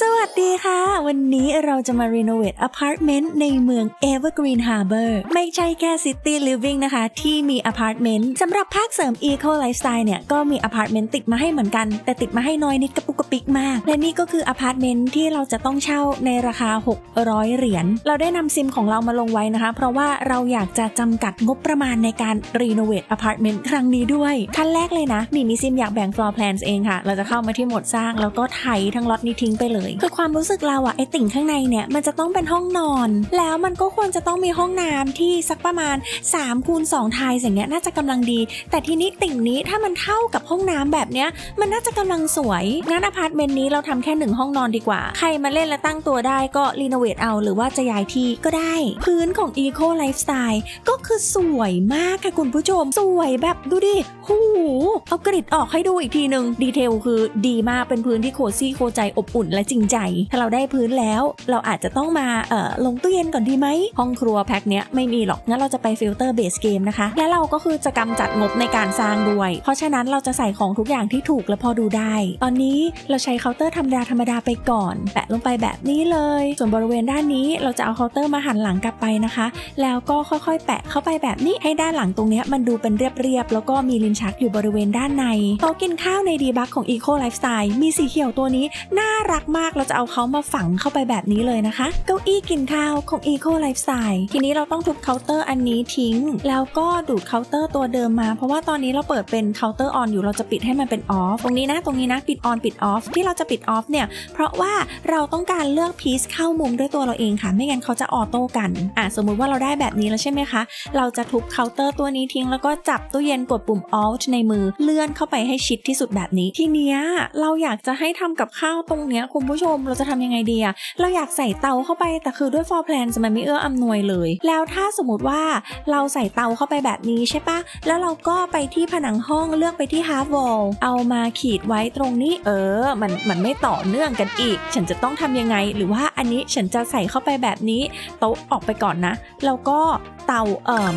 สวัสดีค่ะ วันนี้เราจะมารีโนเวทอพาร์ตเมนต์ในเมือง Evergreen Harbor ไม่ใช่แค่ City Living นะคะ ที่มีอพาร์ตเมนต์สำหรับภาคเสริม Eco Lifestyle เนี่ย ก็มีอพาร์ตเมนต์ติดมาให้เหมือนกัน แต่ติดมาให้น้อยนิดกระปุกกระปิกมาก และนี่ก็คืออพาร์ตเมนต์ที่เราจะต้องเช่าในราคา 600 เหรียญ เราได้นำซิมของเรามาลงไว้นะคะ เพราะว่าเราอยากจะจำกัดงบประมาณในการรีโนเวทอพาร์ตเมนต์ครั้งนี้ด้วยขั้นแรกเลยนะมีมีซิมอยากแบ่ง floor plans เองค่ะ เราจะเข้ามาที่หมดสร้างแล้วก็ไถทั้งล็อตนี้ทิ้งไปเลยคือความรู้สึกเราอะไอติ่งข้างในเนี่ยมันจะต้องเป็นห้องนอน แล้วมันก็ควรจะต้องมีห้องน้ำที่สักประมาณ3คูณ2ไทยอย่างเงี้ยน่าจะกำลังดี แต่ทีนี้ติ่งนี้ถ้ามันเท่ากับห้องน้ำแบบเนี้ยมันน่าจะกำลังสวยงั้นอพาร์ตเมนต์นี้เราทำแค่หนึ่งห้องนอนดีกว่า ใครมาเล่นและตั้งตัวได้ก็รีโนเวทเอาหรือว่าจะย้ายที่ก็ได้ พื้นของ Eco Lifestyle ก็คือสวยมากค่ะคุณผู้ชม สวยแบบดูดิหูเอากริดออกให้ดูอีกทีหนึ่งดีเทลคือดีมากเป็นพื้นที่โคซี่โคใจอบอุ่นและจริงใจ ถ้าเราได้พื้นแล้ว เราอาจจะต้องมาเอ่อลงตู้เย็นก่อนดีไหมห้องครัวแพ็คเนี้ยไม่มีหรอกงั้นเราจะไปฟิลเตอร์เบสเกมนะคะ และเราก็คือจะกำจัดงบในการสร้างด้วย เพราะฉะนั้นเราจะใส่ของทุกอย่างที่ถูกและพอดูได้ ตอนนี้เราใช้เคาน์เตอร์ธรรมดาธรรมดาไปก่อน แปะลงไปแบบนี้เลย ส่วนบริเวณด้านนี้เราจะเอาเคาน์เตอร์มาหันหลังกลับไปนะคะ แล้วก็ค่อยๆ แปะเข้าไปแบบนี้ให้ด้านหลังตรงเนี้ยมันดูเป็นเรียบๆแล้วก็มีลิ้นชักอยู่บริเวณด้านในโต๊ะกินข้าวในดีบักของ Eco Lifestyle มีสีเขียวตัวนี้น่ารักมากเราจะเอาเขามาฝังเข้าไปแบบนี้เลยนะคะ เก้าอี้กินข้าวของ Eco Lifestyle ทีนี้เราต้องทุบเคาน์เตอร์อันนี้ทิ้ง แล้วก็ดูดเคาน์เตอร์ตัวเดิมมา เพราะว่าตอนนี้เราเปิดเป็นเคาน์เตอร์ออนอยู่เราจะปิดให้มันเป็นออฟตรงนี้นะตรงนี้นะปิดออนปิดออฟที่เราจะปิดออฟเนี่ยเพราะว่าเราต้องการเลือกพีซเข้ามุมด้วยตัวเราเองค่ะ ไม่งั้นเขาจะออโต้กันอะสมมุติว่าเราได้แบบนี้แล้วใช่ไหมคะ เราจะทุบเคาน์เตอร์ตัวนี้ทิ้ง แล้วก็จับตู้เย็นกดปุ่ม Alt ในมือเลื่อนเข้าไปให้ชิดที่สุดแบบนี้ ทีเนี้ยเราอยากจะให้ทำกับข้าวตรงเนี้ยคุณผู้ชมเราจะทำยังไงดีอะเราอยากใส่เตาเข้าไปแต่คือด้วย floor plan มันไม่เอื้ออำนวยเลย แล้วถ้าสมมติว่าเราใส่เตาเข้าไปแบบนี้ใช่ปะแล้วเราก็ไปที่ผนังห้องเลือกไปที่ half wall เอามาขีดไว้ตรงนี้ เออ มันมันไม่ต่อเนื่องกันอีก ฉันจะต้องทำยังไง หรือว่าอันนี้ฉันจะใส่เข้าไปแบบนี้โต๊ะออกไปก่อนนะ แล้วก็เตาเอ่ม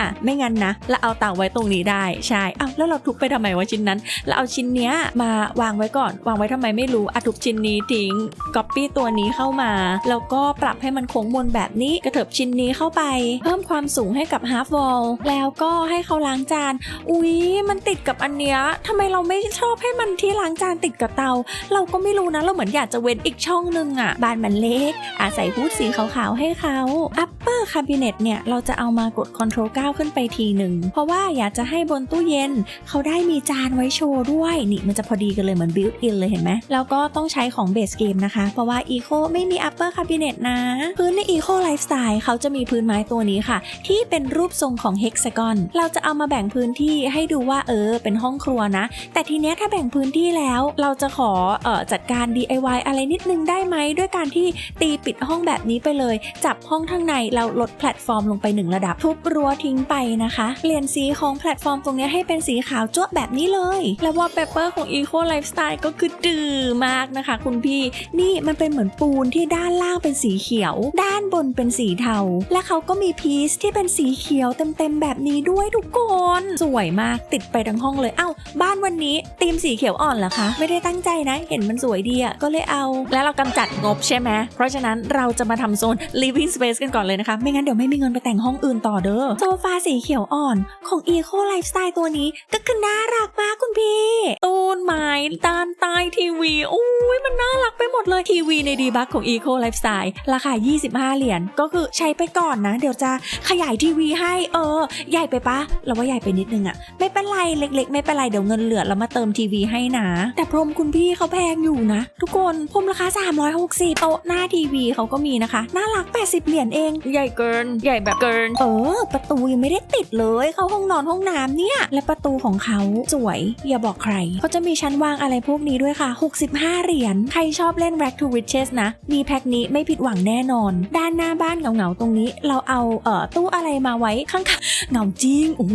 อะไม่งั้นนะเราเอาเตาไว้ตรงนี้ได้ใช่อ้าวแล้วเราทุบไปทำไมวะชิ้นนั้นเราเอาชิ้นเนี้ยมาวางไว้ก่อน วางไว้ทำไมไม่รู้อะทุบชิ้นนี้ทิ้งก๊อปปี้ตัวนี้เข้ามา แล้วก็ปรับให้มันโค้งมนแบบนี้กระเถิบชิ้นนี้เข้าไป เพิ่มความสูงให้กับ half wall แล้วก็ให้เขาล้างจาน อุ๊ย มันติดกับอันเนี้ยทำไมเราไม่ชอบให้มันที่ล้างจานติดกับเตา เราก็ไม่รู้นะ เราเหมือนอยากจะเว้นอีกช่องนึงอะบานมันเล็ก อาศัยฮูดสีขาวๆให้เขา upper cabinet เนี่ย เราจะเอามากด control 9 ขึ้นไปทีหนึ่ง เพราะว่าอยากจะให้บนตู้เย็น เขาได้มีจานไว้โชว์ด้วย นี่มันจะพอดีกันเลยเหมือน built in เลยเห็นไหมแล้วก็ต้องใช้ของ base game นะคะ เพราะว่า eco ไม่มี upper cabinet นะ พื้นใน eco lifestyle เขาจะมีพื้นไม้ตัวนี้ค่ะ ที่เป็นรูปทรงของ hexagon เราจะเอามาแบ่งพื้นที่ให้ดูว่าเออ เป็นห้องครัวนะ แต่ทีเนี้ยถ้าแบ่งพื้นที่แล้ว เราจะขอเออจัดการ DIY อะไรนิดนึงได้ไหม ด้วยการที่ตีปิดห้องแบบนี้ไปเลย จับห้องข้างในเราลดแพลตฟอร์มลงไปหนึ่งระดับ ทุบรั้วทิ้งไปนะคะเปลี่ยนสีของแพลตฟอร์มตรงเนี้ยให้เป็นสีขาวจ้วแบบนี้เลย แล้วว่าเปเปอร์ของ Eco Lifestyle ก็คือดื้อมากนะคะ คุณพี่นี่มันเป็นเหมือนปูนที่ด้านล่างเป็นสีเขียว ด้านบนเป็นสีเทา และเขาก็มีพีซที่เป็นสีเขียวเต็มๆแบบนี้ด้วยทุกคน สวยมากติดไปทั้งห้องเลยเอ้าบ้านวันนี้ธีมสีเขียวอ่อนเหรอคะ ไม่ได้ตั้งใจนะ เห็นมันสวยดีอะก็เลยเอา แล้วเรากำจัดงบใช่ไหมเพราะฉะนั้นเราจะมาทำโซน living space กันก่อนเลยนะคะ ไม่งั้นเดี๋ยวไม่มีเงินไปแต่งห้องอื่นต่อเด้อโซฟาสีเขียวอ่อนของ Eco Lifestyle ตัวนี้ก็คือน่ารักมากคุณพี่ตูนไม้ด้านใต้ทีวีโอ้ยมันน่ารักไปหมดเลยทีวีในดีบักของ Eco Lifestyle ราคา 25 เหรียญก็คือใช้ไปก่อนนะ เดี๋ยวจะขยายทีวีให้เออ ใหญ่ไปปะเราว่าใหญ่ไปนิดนึงอะไม่เป็นไรเล็ก ๆ ไม่เป็นไรเดี๋ยวเงินเหลือเรามาเติมทีวีให้นะ แต่พรมคุณพี่เขาแพงอยู่นะ ทุกคนพรมราคา 360 โต๊ะหน้าทีวีเขาก็มีนะคะ น่ารัก 80 เหรียญเอง ใหญ่เกิน ใหญ่แบบเกิน เออ ประตูยังไม่ได้ติดเลยเข้าห้องนอนห้องน้ำเนี่ยและประตูของเขาสวยอย่าบอกใครเขาจะมีชั้นวางอะไรพวกนี้ด้วยค่ะ 65เหรียญ ใครชอบเล่น Rack to Riches นะ มีแพ็คนี้ไม่ผิดหวังแน่นอน ด้านหน้าบ้านเหงาๆตรงนี้ เราเอาเอ่อตู้อะไรมาไว้ข้างๆเหงาจริงโอ้โห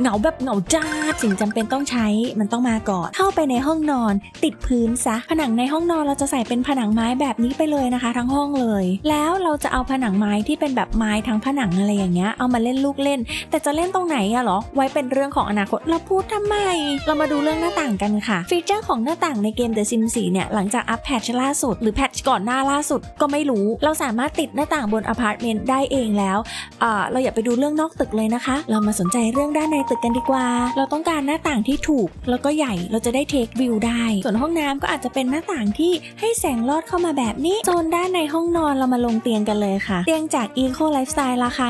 เหงาแบบเหงาจ้าสิ่งจำเป็นต้องใช้มันต้องมาก่อน เข้าไปในห้องนอน ติดพื้นซะ ผนังในห้องนอนเราจะใส่เป็นผนังไม้แบบนี้ไปเลยนะคะ ทั้งห้องเลย แล้วเราจะเอาผนังไม้ที่เป็นแบบไม้ทั้งผนังอะไรอย่างเงี้ยเอามาเล่นลูกเล่น แต่จะเล่นตรงไหนอะหรอ ไว้เป็นเรื่องของอนาคตเราพูดทำไม เรามาดูเรื่องหน้าต่างกันค่ะ ฟีเจอร์ของหน้าต่างในเกม The Sims 4เนี่ยหลังจากอัปแพทชล่าสุด หรือแพทชก่อนหน้าล่าสุดก็ไม่รู้ เราสามารถติดหน้าต่างบนอพาร์ตเมนต์ได้เองแล้วเราอย่าไปดูเรื่องนอกตึกเลยนะคะ เรามาสนใจเรื่องด้านในตึกกันดีกว่า เราต้องการหน้าต่างที่ถูก แล้วก็ใหญ่เราจะได้เทควิวได้ ส่วนห้องน้ำก็อาจจะเป็นหน้าต่างที่ให้แสงลอดเข้ามาแบบนี้โซนด้านในห้องนอนเรามาลงเตียงกันเลยค่ะ เตียงจาก Eco Lifestyle ราคา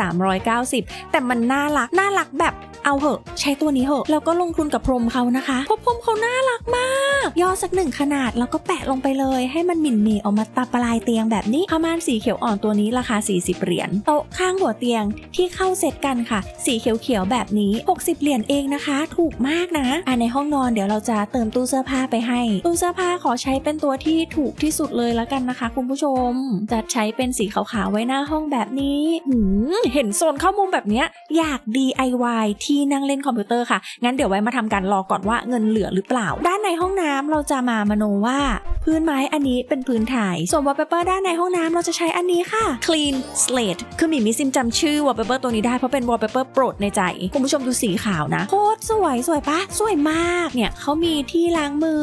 1,390 แต่มันน่ารักน่ารักแบบเอาเหอะ ใช้ตัวนี้เหอะแล้วก็ลงทุนกับพรมเขานะคะพรมเขาน่ารักมาก ย่อสักหนึ่งขนาดแล้วก็แปะลงไปเลย ให้มันหมิ่นหมีออกมาตาปลายเตียงแบบนี้ผ้าม่านสีเขียวอ่อนตัวนี้ราคา 40 เหรียญโต๊ะข้างหัวเตียงที่เข้าเซตกันค่ะ สีเขียวๆแบบนี้ 60 เหรียญเองนะคะ ถูกมากนะอะในห้องนอนเดี๋ยวเราจะเติมตู้เสื้อผ้าไปให้ ตู้เสื้อผ้าขอใช้เป็นตัวที่ถูกที่สุดเลยแล้วกันนะคะ คุณผู้ชม จะใช้เป็นสีขาวๆไว้หน้าห้องแบบนี้หืมเห็นโซนเข้ามุมแบบนี้อยาก DIY ที่นั่งเล่นคอมพิวเตอร์ค่ะ งั้นเดี๋ยวไว้มาทำกันรอก่อนว่าเงินเหลือหรือเปล่า ด้านในห้องน้ำเราจะมามโนว่า พื้นไม้อันนี้เป็นพื้นถ่าย ส่วนวอลเปเปอร์ด้านในห้องน้ำเราจะใช้อันนี้ค่ะ Clean Slate คือมีมิซิมจำชื่อวอลเปเปอร์ตัวนี้ได้เพราะเป็นวอลเปเปอร์โปรดในใจ คุณผู้ชมดูสีขาวนะโคตรสวยสวยปะสวยมากเนี่ยเขามีที่ล้างมือ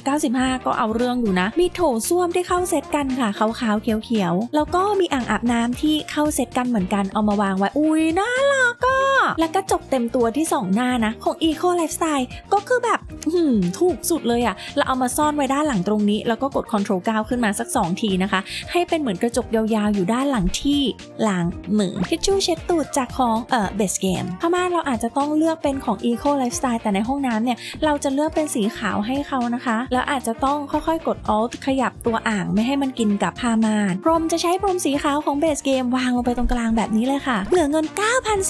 395 ก็เอาเรื่องอยู่นะ มีโถส้วมที่เข้าเซตกันค่ะขาวๆเขียวๆแล้วก็มีอ่างอาบน้ำที่เข้าเซตกันเหมือนกันเอามาวางไว้อุ้ยน่ารักก็แล้วก็จกเต็มตัวที่สองหน้านะ ของ Eco Lifestyle ก็คือแบบถูกสุดเลยอะเราเอามาซ่อนไว้ด้านหลังตรงนี้ แล้วก็กด Ctrl 9 ขึ้นมาสัก 2 ทีนะคะ ให้เป็นเหมือนกระจกยาวๆ อยู่ด้านหลังที่หล้างมือทิชชู่เช็ดตูดจากของเอ่อเบสเกมผ้าม่านเราอาจจะต้องเลือกเป็นของ Eco Lifestyle แต่ในห้องน้ำเนี่ย เราจะเลือกเป็นสีขาวให้เขานะคะ แล้วอาจจะต้องค่อยๆ กด Alt ขยับตัวอ่างไม่ให้มันกินกับผ้าม่านพรมจะใช้พรมสีขาวของเบสเกมวางลงไปตรงกลางแบบนี้เลยค่ะ เหลือเงิน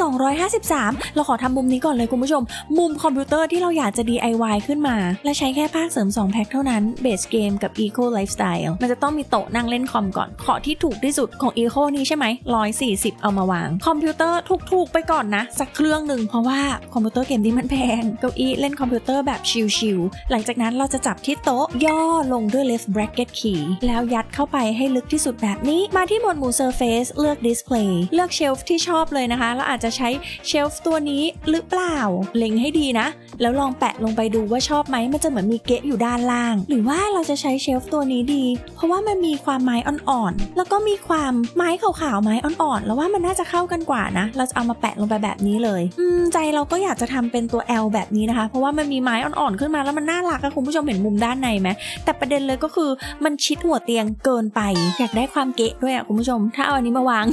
9,253 เราขอทำมุมนี้ก่อนเลยคุณผู้ชม มุมคอมพิวเตอร์ที่เราอยากจะ DIY ขึ้นมา และใช้แค่ภาคเสริม 2 แพ็คเท่านั้น Base Game กับ Eco Lifestyle มันจะต้องมีโต๊ะนั่งเล่นคอมก่อน ขอที่ถูกที่สุดของ Eco นี้ใช่ไหม140 เอามาวาง คอมพิวเตอร์ถูกๆไปก่อนนะ สักเครื่องหนึ่งเพราะว่าคอมพิวเตอร์เกมนี้มันแพงเก้าอี้เล่นคอมพิวเตอร์แบบชิลๆหลังจากนั้นเราจะจับที่โต๊ะย่อลงด้วย left bracket key แล้วยัดเข้าไปให้ลึกที่สุดแบบนี้ มาที่หมวดหมู่ surface เลือก display เลือก shelf ที่ชอบเลยนะคะแล้วอาจจะใช้ shelf ตัวนี้หรือเปล่า เล็งให้ดีนะ แล้วลองแปะลงไปดูว่าชอบไหมมันจะเหมือนมีเกะอยู่ด้านล่าง หรือว่าเราจะใช้เชลฟ์ตัวนี้ดี เพราะว่ามันมีความไม้อ่อนๆ แล้วก็มีความไม้ขาวๆไม้อ่อนๆ แล้วว่ามันน่าจะเข้ากันกว่านะ เราจะเอามาแปะลงไปแบบนี้เลย อืมใจเราก็อยากจะทำเป็นตัว L แบบนี้นะคะ เพราะว่ามันมีไม้อ่อนๆ ขึ้นมาแล้วมันน่ารักอะคุณผู้ชมเห็นมุมด้านในไหมแต่ประเด็นเลยก็คือมันชิดหัวเตียงเกินไป อยากได้ความเกะด้วยอะคุณผู้ชม ถ้าเอาอันนี้มาวาง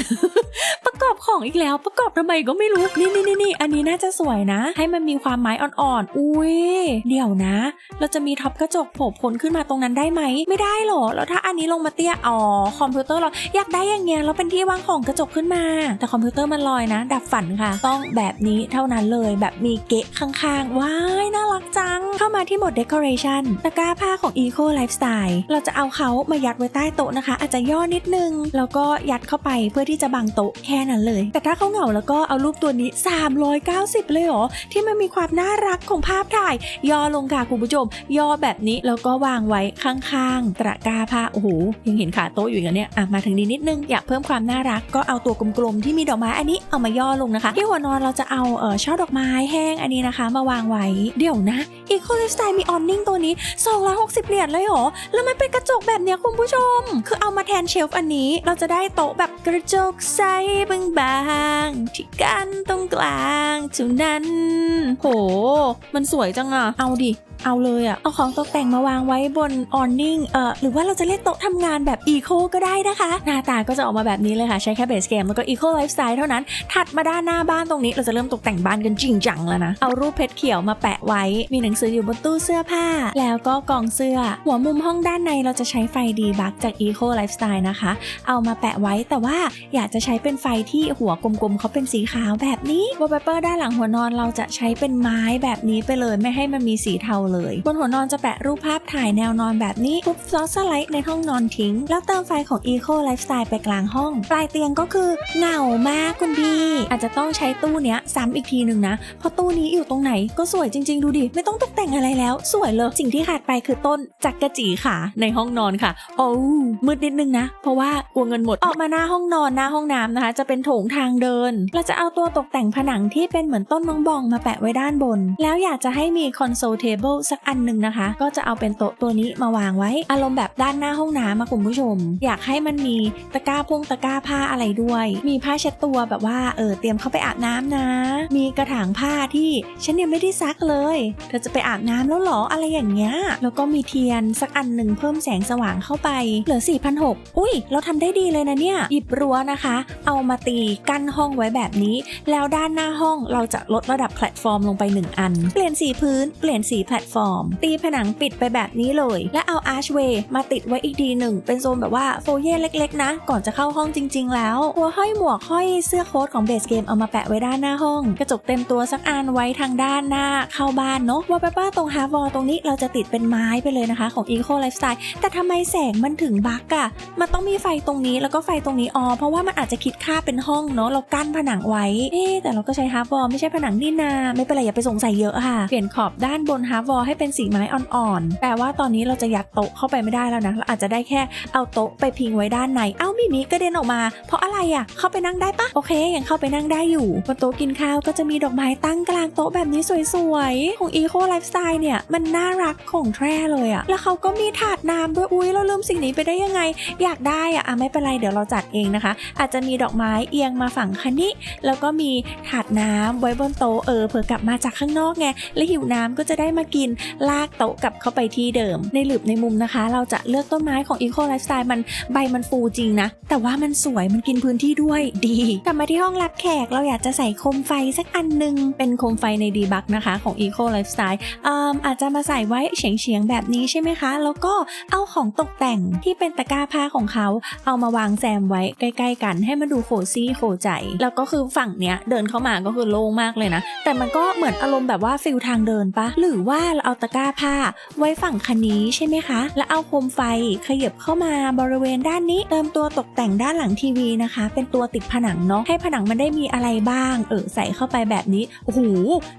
ประกอบของอีกแล้วประกอบทำไมก็ไม่รู้นี่นี่นี่อันนี้น่าจะสวยนะ ให้มันมีความไม้อ่อนๆ อุ้ยเดี๋ยวนะ เราจะมีท็อปกระจกโผล่พ้นขึ้นมาตรงนั้นได้ไหม ไม่ได้หรอ แล้วถ้าอันนี้ลงมาเตี้ย อ๋อ คอมพิวเตอร์เราอยากได้อย่างเงี้ยแล้วเป็นที่วางของกระจกขึ้นมา แต่คอมพิวเตอร์มันลอยนะ ดับฝันค่ะ ต้องแบบนี้เท่านั้นเลย แบบมีเกะข้างๆ ว้ายน่ารักจัง เข้ามาที่หมด decoration ตะกร้าผ้าของ eco lifestyle เราจะเอาเขามายัดไว้ใต้โต๊ะนะคะ อาจจะย่อนิดนึง แล้วก็ยัดเข้าไปเพื่อที่จะบังโต๊ะแค่นั้นเลย แต่ถ้าเขาเหงาแล้วก็เอารูปตัวนี้ 390 เลยเหรอที่มันมีความน่ารักของภาพถ่ายย่อลงค่ะคุณผู้ชม ย่อแบบนี้แล้วก็วางไว้ข้างๆ ตะกร้าผ้าโอ้โหยังเห็นขาโต๊ะอยู่อย่างเนี้ยอะมาถึงนี้นิดนึงอยากเพิ่มความน่ารักก็เอาตัวกลมๆที่มีดอกไม้อันนี้เอามาย่อลงนะคะ ที่หัวนอนเราจะเอาเออช่อดอกไม้แห้งอันนี้นะคะ มาวางไว้เดี๋ยวนะ Eco Lifestyle มีออนนิ่งตัวนี้ 260 เหรียญเลยเหรอ แล้วมันเป็นกระจกแบบเนี้ยคุณผู้ชม คือเอามาแทนเชลฟ์อันนี้ เราจะได้โต๊ะแบบกระจกใสบางๆที่กันตรงกลางเท่านั้น โห มันสวยจังอะเอาดิ เอาเลยอะเอาของตกแต่งมาวางไว้บนออนนิ่งเออหรือว่าเราจะเล่นโต๊ะทำงานแบบอีโคก็ได้นะคะ หน้าตาก็จะออกมาแบบนี้เลยค่ะ ใช้แค่เบสเกมแล้วก็อีโคไลฟ์สไตล์เท่านั้น ถัดมาด้านหน้าบ้านตรงนี้เราจะเริ่มตกแต่งบ้านกันจริงจังแล้วนะ เอารูปเพชรเขียวมาแปะไว้ มีหนังสืออยู่บนตู้เสื้อผ้า แล้วก็กองเสื้อ หัวมุมห้องด้านในเราจะใช้ไฟดีบักจาก Eco Lifestyle นะคะ เอามาแปะไว้แต่ว่าอยากจะใช้เป็นไฟที่หัวกลมๆเขาเป็นสีขาวแบบนี้วอลเปเปอร์ด้านหลังหัวนอนเราจะใช้เป็นไม้แบบนี้ไปเลยไม่ให้มันมีสีเทาเลย บนหัวนอนจะแปะรูปภาพถ่ายแนวนอนแบบนี้ปุ๊บซอสไลด์ในห้องนอนทิ้ง แล้วเติมไฟของ Eco Lifestyle ไปกลางห้อง ปลายเตียงก็คือเหงามากคุณพี่ อาจจะต้องใช้ตู้เนี้ยซ้ำอีกทีหนึ่งนะ เพราะตู้นี้อยู่ตรงไหนก็สวยจริง ๆ ดูดิ ไม่ต้องตกแต่งอะไรแล้ว สวยเลย สิ่งที่ขาดไปคือต้นจักกะจีค่ะ ในห้องนอนค่ะ โอ้มืดนิดนึงนะ เพราะว่ากลัวเงินหมด ออกมาหน้าห้องนอนหน้าห้องน้ำนะคะ จะเป็นโถงทางเดิน เราจะเอาตัวตกแต่งผนังที่เป็นเหมือนต้นน้องบองมาแปะไว้ด้านบน แล้วอยากจะให้มีคอนโซลเทเบิลสักอันหนึ่งนะคะ ก็จะเอาเป็นโต๊ะตัวนี้มาวางไว้ อารมณ์แบบด้านหน้าห้องน้ำมาคุณผู้ชม อยากให้มันมีตะกร้าพงตะกร้าผ้าอะไรด้วย มีผ้าเช็ดตัวแบบว่าเออเตรียมเข้าไปอาบน้ำนะ มีกระถางผ้าที่ฉันยังไม่ได้ซักเลย เธอจะไปอาบน้ำแล้วหรออะไรอย่างเงี้ย แล้วก็มีเทียนสักอันหนึ่งเพิ่มแสงสว่างเข้าไป เหลือ4,600อุ้ย เราทำได้ดีเลยนะเนี่ย หยิบรั้วนะคะ เอามาตีกั้นห้องไว้แบบนี้ แล้วด้านหน้าห้องเราจะลดระดับแพลตฟอร์มลงไป 1 อัน เปลี่ยนสีพื้น เปลี่ยนสีแพลตฟอร์ม ตีผนังปิดไปแบบนี้เลย และเอาอาร์ชเวย์มาติดไว้อีกทีหนึ่ง เป็นโซนแบบว่าโฟเย่เล็กๆ นะ ก่อนจะเข้าห้องจริง ๆ แล้วหัวห้อยหมวกห้อยเสื้อโค้ทของเบสเกมเอามาแปะไว้ด้านหน้าห้อง กระจกเต็มตัวสักอันไว้ทางด้านหน้าเข้าบ้านเนาะวอลเปเปอร์ตรงฮาร์วอลตรงนี้เราจะติดเป็นไม้ไปเลยนะคะ ของ Eco Lifestyle แต่ทำไมแสงมันถึงบักอะมันต้องมีไฟตรงนี้แล้วก็ไฟตรงนี้อ๋อเพราะว่ามันอาจจะคิดค่าเป็นห้องเนาะเรากั้นผนังไว้เอ๊แต่เราก็ใช้ฮาร์วอลไม่ใช่ผนังนี่นา ไม่เป็นไรอย่าไปสงสัยเยอะค่ะเปลี่ยนขอบด้านบนฮาร์วอลให้เป็นสีไม้อ่อนๆแต่ว่าตอนนี้เราจะยัดโต๊ะเข้าไปไม่ได้แล้วนะเราอาจจะได้แค่เอาโต๊ะไปพิงไว้ด้านในเอ้ามิมิกระเด็นออกมา เพราะอะไรอะเข้าไปนั่งได้ปะโอเคยังเข้าไปนั่งได้อยู่บนโต๊ะกินข้าวก็จะมีดอกไม้ตั้งกลางโต๊ะแบบนี้สวยๆของ Eco Lifestyle เนี่ยมันน่ารักของแท้เลยอะแล้วเขาก็มีถาดน้ำด้วยอุ้ยเราลืมสิ่งนี้ไปได้ยังไง อยากได้อะอะไม่เป็นไรเดี๋ยวเราจัดเองนะคะ อาจจะมีดอกไม้เอียงมาฝั่งคันนี้แล้วก็มีถาดน้ำไว้บนโต๊ะเออเผื่อกลับมาจากข้างนอกไงและหิวน้ำก็จะได้มากินลากโต๊ะกลับเข้าไปที่เดิม ในหลืบในมุมนะคะ เราจะเลือกต้นไม้ของ Eco Lifestyle มันใบมันฟูจริงนะ แต่ว่ามันสวยมันกินพื้นที่ด้วยดีกลับมาที่ห้องรับแขกเราอยากจะใส่โคมไฟสักอันหนึง เป็นโคมไฟในดีบักนะคะของ Eco Lifestyle ออาจจะมาใส่ไว้เฉียงๆแบบนี้ใช่ไหมคะ แล้วก็เอาของตกแต่งที่เป็นตะกร้าผ้าของเขาเอามาวางแซมไว้ใกล้ ๆ กันให้มันดูโคซี่โคใจ แล้วก็คือฝั่งเนี้ยเดินเข้ามาก็คือโล่งมากเลยนะ แต่มันก็เหมือนอารมณ์แบบว่าฟิลทางเดินปะหรือว่าเราเอาตะกร้าผ้า ไว้ฝั่งคันนี้ใช่ไหมคะ แล้วเอาโคมไฟขยับเข้ามาบริเวณด้านนี้เติมตัวตกแต่งด้านหลังทีวีนะคะ เป็นตัวติดผนังเนาะให้ผนังมันได้มีอะไรบ้าง เออใส่เข้าไปแบบนี้โอ้โห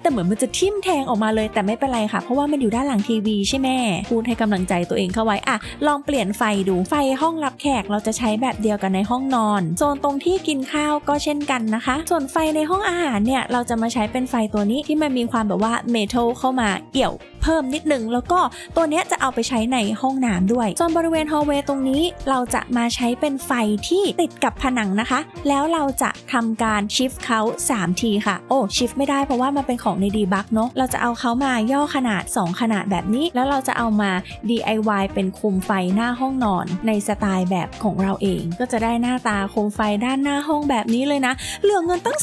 แต่เหมือนมันจะทิ่มแทงออกมาเลยแต่ไม่เป็นไรค่ะ เพราะว่ามันอยู่ด้านหลังทีวีใช่ไหมพูดให้กำลังใจตัวเองเข้าไว้อะลองเปลี่ยนไฟดูไฟห้องรับแขกเราจะใช้แบบเดียวกันในห้องนอนโซนตรงที่กินข้าวก็เช่นกันนะคะ ส่วนไฟในห้องอาหารเนี่ยเราจะมาใช้เป็นไฟตัวนี้ที่มันมีความแบบว่าเมทัลเข้ามาเอี่ยวเพิ่มนิดหนึ่งแล้วก็ตัวนี้จะเอาไปใช้ในห้องน้ำด้วยส่วนบริเวณฮอลเวย์ตรงนี้เราจะมาใช้เป็นไฟที่ติดกับผนังนะคะ แล้วเราจะทำการชิฟเขา3ทีค่ะ โอ้ชิฟไม่ได้เพราะว่ามันเป็นของในดีบักเนาะเราจะเอาเขามาย่อขนาด 2 ขนาดแบบนี้ แล้วเราจะเอามา DIY เป็นโคมไฟหน้าห้องนอน ในสไตล์แบบของเราเอง ก็จะได้หน้าตาโคมไฟด้านหน้าห้องแบบนี้เลยนะ เหลือเงินตั้ง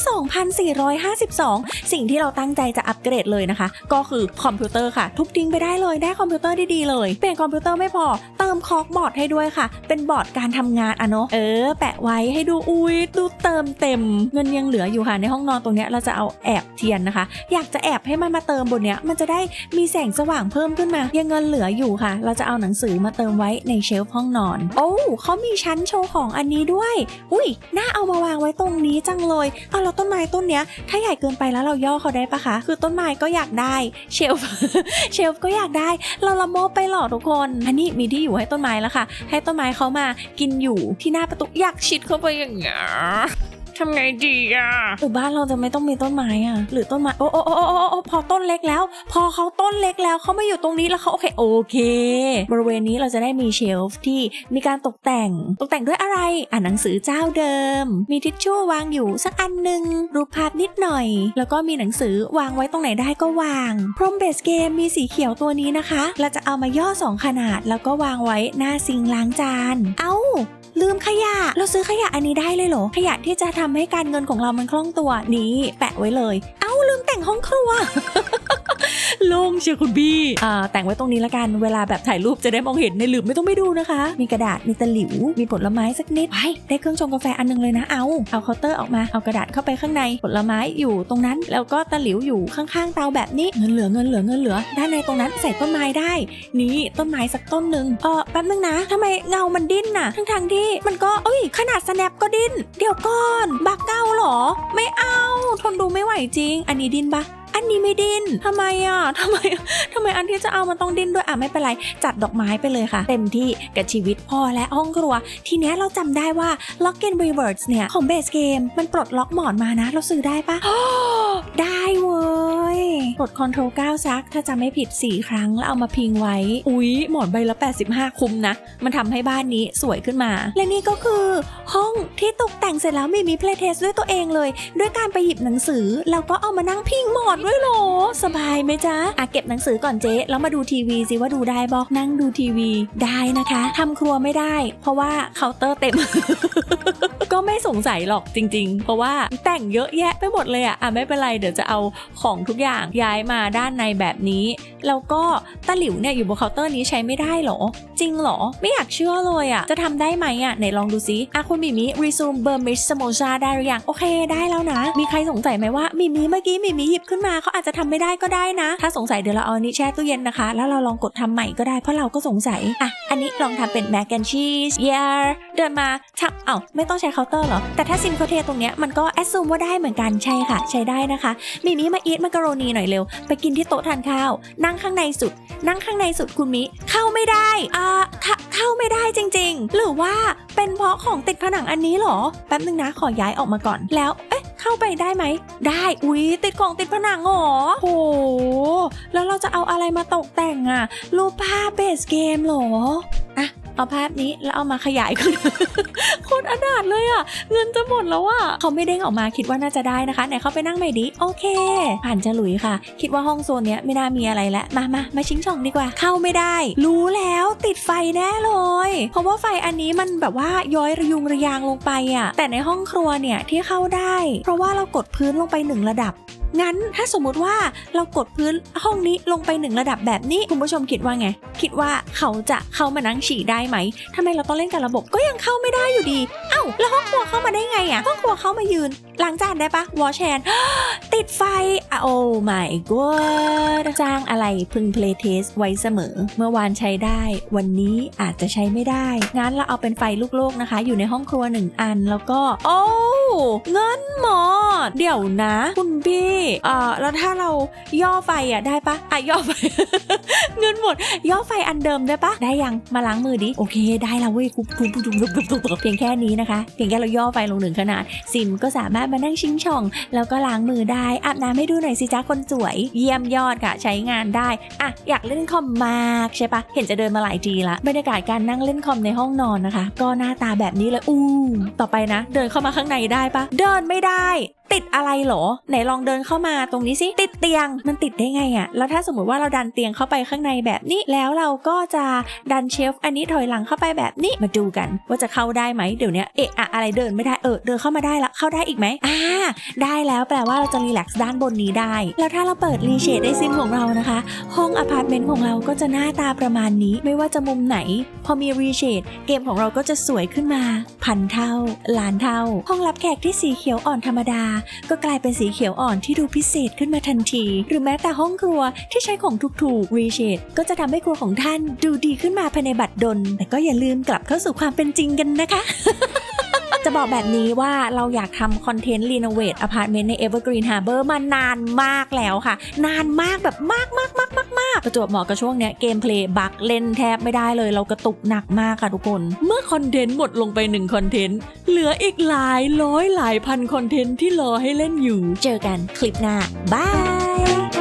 2,452 สิ่งที่เราตั้งใจจะอัปเกรดเลยนะคะ ก็คือคอมพิวเตอร์ค่ะ ทุบทิ้งไปได้เลยได้คอมพิวเตอร์ดีๆเลย เปลี่ยนคอมพิวเตอร์ไม่พอ เติมคอกบอร์ดให้ด้วยค่ะ เป็นบอร์ดการทำงานอะเนาะเออ แปะไว้ให้ดูอุ้ยดูเติมเต็ม เงินยังเหลืออยู่ค่ะในห้องนอนตรงเนี้ยเราจะเอาแอบเทียนนะคะ อยากจะแอบให้มันมาเติมบนเนี้ยมันจะได้มีแสงสว่างเพิ่มขึ้นมา ยังเงินเหลืออยู่ค่ะ เราจะเอาหนังสือมาเติมไว้ในเชลฟ์ห้องนอน โอ้เขามีชั้นโชว์ของอันนี้ด้วย อุ้ยน่าเอามาวางไว้ตรงนี้จังเลยเอาแล้วต้นไม้ต้นเนี้ยถ้าใหญ่เกินไปแล้วเราย่อเขาได้ปะคะ คือต้นไม้ก็อยากได้เชลฟ์เชลฟ์ก็อยากได้ เราละโมบไปหรอทุกคน อันนี้มีที่อยู่ให้ต้นไม้แล้วค่ะ ให้ต้นไม้เขามากินอยู่ที่หน้าประตูอยากชิดเข้าไปอย่างเงี้ย ทำไงดีอะหรือบ้านเราจะไม่ต้องมีต้นไม้อะหรือต้นไม้โอ้โอ้โอ้โอ้โอ้พอต้นเล็กแล้ว พอเขาต้นเล็กแล้วเขามาอยู่ตรงนี้แล้วเขาโอเคโอเค บริเวณนี้เราจะได้มีเชลฟ์ที่มีการตกแต่ง ตกแต่งด้วยอะไร อ่านหนังสือเจ้าเดิม มีทิชชู่วางอยู่สักอันหนึ่งรูปภาพนิดหน่อย แล้วก็มีหนังสือวางไว้ตรงไหนได้ก็วาง พรมเบสเกมมีสีเขียวตัวนี้นะคะ เราจะเอามาย่อสองขนาดแล้วก็วางไว้หน้าซิงล้างจาน เอ้า ลืมขยะ เราซื้อขยะอันนี้ได้เลยเหรอ ขยะที่จะทำให้การเงินของเรามันคล่องตัวนี้ แปะไว้เลย เอ้าลืมแต่งห้องครัว โล่งเชียวคุณพี่อ่าแต่งไว้ตรงนี้ละกันเวลาแบบถ่ายรูปจะได้มองเห็นในหลืมไม่ต้องไปดูนะคะ มีกระดาษมีตะหลิว มีผลไม้สักนิดไปได้เครื่องชงกาแฟอันนึงเลยนะเอาเอาเคาน์เตอร์ออกมาเอากระดาษเข้าไปข้างในผลไม้อยู่ตรงนั้น แล้วก็ตะหลิวอยู่ข้างๆเตาแบบนี้เงินเหลือเงินเหลือเงินเหลือ ด้านในตรงนั้นใส่ต้นไม้ได้ นี่ต้นไม้สักต้นหนึ่งเออแป๊บนึงนะทำไมเงามันดิ้นน่ะทั้งทางๆที่มันก็เอ้ยขนาด snap ก็ดิ้นเดี๋ยวก่อนบักเงาเหรอ ไม่เอา ทนดูไม่ไหวจริง อันนี้ดิ้นปะ อันนี้ไม่ดิ้นทำไมอะทำไมทำไมอันที่จะเอามันต้องดิ้นด้วยอะไม่เป็นไรจัดดอกไม้ไปเลยค่ะ เต็มที่กับชีวิตพ่อและห้องครัว ทีเนี้ยเราจำได้ว่า Lock and Rewards เนี่ยของเบสเกมมันปลดล็อกหมอนมานะ เราซื้อได้ปะได้ กด Ctrl 9ซักถ้าจะไม่ผิด 4 ครั้งแล้วเอามาพิงไว้ อุ๊ย หมอนใบละ 85 คุ้มนะ มันทำให้บ้านนี้สวยขึ้นมา และนี่ก็คือ ห้องที่ตกแต่งเสร็จแล้วมีมีเพลย์เทสด้วยตัวเองเลย ด้วยการไปหยิบหนังสือแล้วก็เอามานั่งพิงหมอนด้วยหรอ สบายไหมจ๊ะอะเก็บหนังสือก่อนเจ๊แล้วมาดูทีวีสิว่าดูได้บอกนั่งดูทีวีได้นะคะทำครัวไม่ได้ เพราะว่าเคาน์เตอร์เต็ม ก็ไม่สงสัยหรอกจริง ๆ เพราะว่าแต่งเยอะแยะไปหมดเลยอะอะไม่เป็นไรเดี๋ยวจะเอาของทุกอย่างย้ายมาด้านในแบบนี้ แล้วก็ตะหลิวเนี่ยอยู่บนเคาน์เตอร์นี้ใช้ไม่ได้เหรอ จริงเหรอ ไม่อยากเชื่อเลยอะจะทำได้ไหมอะไหนลองดูซิอะคุณมิมิ resume burmese samosa ได้หรือยังโอเคได้แล้วนะ มีใครสงสัยไหมว่ามิมิเมื่อกี้มิมิหยิบขึ้นมาเขาอาจจะทำไม่ได้ก็ได้นะ ถ้าสงสัยเดี๋ยวเราเอาอันนี้แช่ตู้เย็นนะคะ แล้วเราลองกดทำใหม่ก็ได้เพราะเราก็สงสัยอะอันนี้ลองทำเป็น mac and cheese yeah เดินมาทับเอ้าไม่ต้องใช้คาน์เตอร์เหรอ แต่ถ้าซิมเขาเทตรงเนี้ยมันก็แอดซูมว่าได้เหมือนกันใช่ค่ะ ใช้ได้นะคะมิมิมาอีทมักกะโรนีหน่อยเร็ว ไปกินที่โต๊ะทานข้าว นั่งข้างในสุด นั่งข้างในสุดคุณมิ เข้าไม่ได้ อ่าเข้าไม่ได้จริง ๆ หรือว่าเป็นเพราะของติดผนังอันนี้เหรอ แป๊บนึงนะขอย้ายออกมาก่อน แล้วเอ๊ะเข้าไปได้ไหม ได้ อุ๊ย ติดของติดผนังเหรอโห แล้วเราจะเอาอะไรมาตกแต่งอะรูปภาพเบสเกมเหรออะ เอาภาพนี้แล้วเอามาขยายขึ้นโคตรอนาถเลยอะเงินจะหมดแล้วอะเขาไม่เด้งออกมาคิดว่าน่าจะได้นะคะไหนเขาไปนั่งใหม่ดิโอเค ผ่านจะหลุยค่ะ คิดว่าห้องโซนเนี้ยไม่น่ามีอะไรแล้วมามามาชิงช่องดีกว่า เข้าไม่ได้ รู้แล้วติดไฟแน่เลย เพราะว่าไฟอันนี้มันแบบว่าย้อยระยุงระยางลงไปอะแต่ในห้องครัวเนี่ยที่เข้าได้ เพราะว่าเรากดพื้นลงไปหนึ่งระดับ งั้นถ้าสมมุติว่าเรากดพื้นห้องนี้ลงไปหนึ่งระดับแบบนี้คุณผู้ชมคิดว่าไง คิดว่าเขาจะเข้ามานั่งฉี่ได้ไหมทำไมเราต้องเล่นกับระบบก็ยังเข้าไม่ได้อยู่ดี เอ้าแล้วห้องครัวเข้ามาได้ไงอะ่ะห้องครัวเข้ามายืนล้างจานได้ปะวอชแฮนติดไฟอะโอ้ my god จ้างอะไรพึงเพลย์เทสไว้เสมอ เมื่อวานใช้ได้ วันนี้อาจจะใช้ไม่ได้ งั้นเราเอาเป็นไฟลูกๆนะคะ อยู่ในห้องครัวหนึ่งอันแล้วก็ โอ้ เงินหมดเดี๋ยวนะ คุณพี่เอ่อแล้วถ้าเราย่อไฟอะได้ปะอะย่อไฟ เงินหมด ย่อไฟอันเดิมได้ปะได้ยังมาล้างมือดิโอเค ได้แล้วเว้ยกุ๊บกุ๊บกุ๊บกุ๊บกุ๊บกุ๊บกุ๊บเพียงแค่นี้นะคะ เพียงแค่เราย่อไฟลงหนึ่งขนาดซิมก็สามารถมานั่งชิงช่อง แล้วก็ล้างมือได้ อาบน้ำให้ดูหน่อยสิจ้าคนสวย เยี่ยมยอดค่ะ ใช้งานได้อะอยากเล่นคอมมากใช่ปะเห็นจะเดินมาหลายทีละบรรยากาศการนั่งเล่นคอมในห้องนอนนะคะ ก็หน้าตาแบบนี้เลยอู้ต่อไปนะ เดินเข้ามาข้างในได้ปะเดินไม่ได้ ติดอะไรเหรอ ไหนลองเดินเข้ามาตรงนี้สิ ติดเตียง มันติดได้ไงอะแล้วถ้าสมมติว่าเราดันเตียงเข้าไปข้างในแบบนี้ แล้วเราก็จะดันเชฟอันนี้ถอยหลังเข้าไปแบบนี้ มาดูกัน ว่าจะเข้าได้ไหม เดี๋ยวนี้เอะอะอะไรเดินไม่ได้ เออ เดินเข้ามาได้ละ เข้าได้อีกไหมอ่า ได้แล้วแปลว่าเราจะรีแลกซ์ด้านบนนี้ได้ แล้วถ้าเราเปิดรีเชดได้ซิมของเรานะคะ ห้องอพาร์ตเมนต์ของเราก็จะหน้าตาประมาณนี้ ไม่ว่าจะมุมไหน พอมีรีเชดเกมของเราก็จะสวยขึ้นมา พันเท่า ล้านเท่า ห้องรับแขกที่สีเขียวอ่อนธรรมดาก็กลายเป็นสีเขียวอ่อนที่ดูพิเศษขึ้นมาทันที หรือแม้แต่ห้องครัวที่ใช้ของถูกๆรีเชดก็จะทำให้ครัวของท่านดูดีขึ้นมาภายในบัตรดลแต่ก็อย่าลืมกลับเข้าสู่ความเป็นจริงกันนะคะ จะบอกแบบนี้ว่าเราอยากทำคอนเทนต์รีโนเวทอพาร์ตเมนต์ใน Evergreen Harbor มานานมากแล้วค่ะ นานมากแบบมากมากมากมากมากประจวบเหมาะกับช่วงเนี้ยเกมเพลย์บักเล่นแทบไม่ได้เลยเรากระตุกหนักมากค่ะทุกคน เมื่อคอนเทนต์หมดลงไปหนึ่งคอนเทนต์เหลืออีกหลายร้อยหลายพันคอนเทนต์ที่รอให้เล่นอยู่ เจอกันคลิปหน้าบาย